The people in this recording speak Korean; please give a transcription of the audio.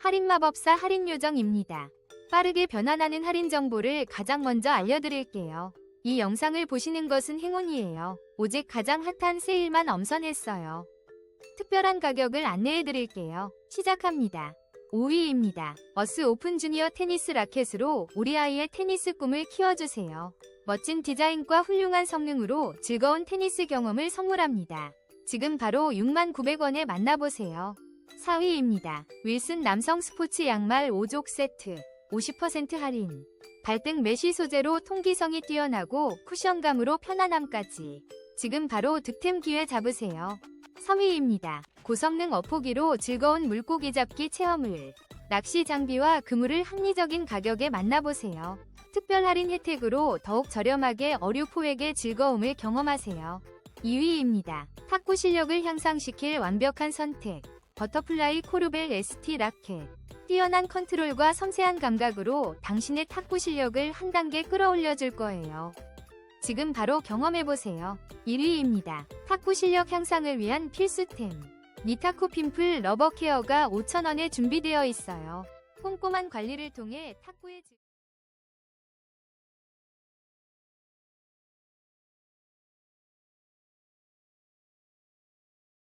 할인마법사 할인요정입니다. 빠르게 변환하는 할인 정보를 가장 먼저 알려드릴게요. 이 영상을 보시는 것은 행운이에요. 오직 가장 핫한 세일만 엄선했어요. 특별한 가격을 안내해드릴게요. 시작합니다. 5위입니다. 어스 오픈 주니어 테니스 라켓으로 우리 아이의 테니스 꿈을 키워주세요. 멋진 디자인과 훌륭한 성능으로 즐거운 테니스 경험을 선물합니다. 지금 바로 69,900원에 만나보세요. 4위입니다. 윌슨 남성 스포츠 양말 5족 세트 50% 할인 발등 메쉬 소재로 통기성이 뛰어나고 쿠션감으로 편안함까지 지금 바로 득템 기회 잡으세요. 3위입니다. 고성능 어포기로 즐거운 물고기 잡기 체험을 낚시 장비와 그물을 합리적인 가격에 만나보세요. 특별 할인 혜택으로 더욱 저렴하게 어류 포획의 즐거움을 경험하세요. 2위입니다. 탁구 실력을 향상시킬 완벽한 선택. 버터플라이 코르벨 ST 라켓. 뛰어난 컨트롤과 섬세한 감각으로 당신의 탁구 실력을 한 단계 끌어올려 줄 거예요. 지금 바로 경험해보세요. 1위입니다. 탁구 실력 향상을 위한 필수템. 니타쿠 핀플 러버 케어가 5,000원에 준비되어 있어요. 꼼꼼한 관리를 통해 탁구의 질...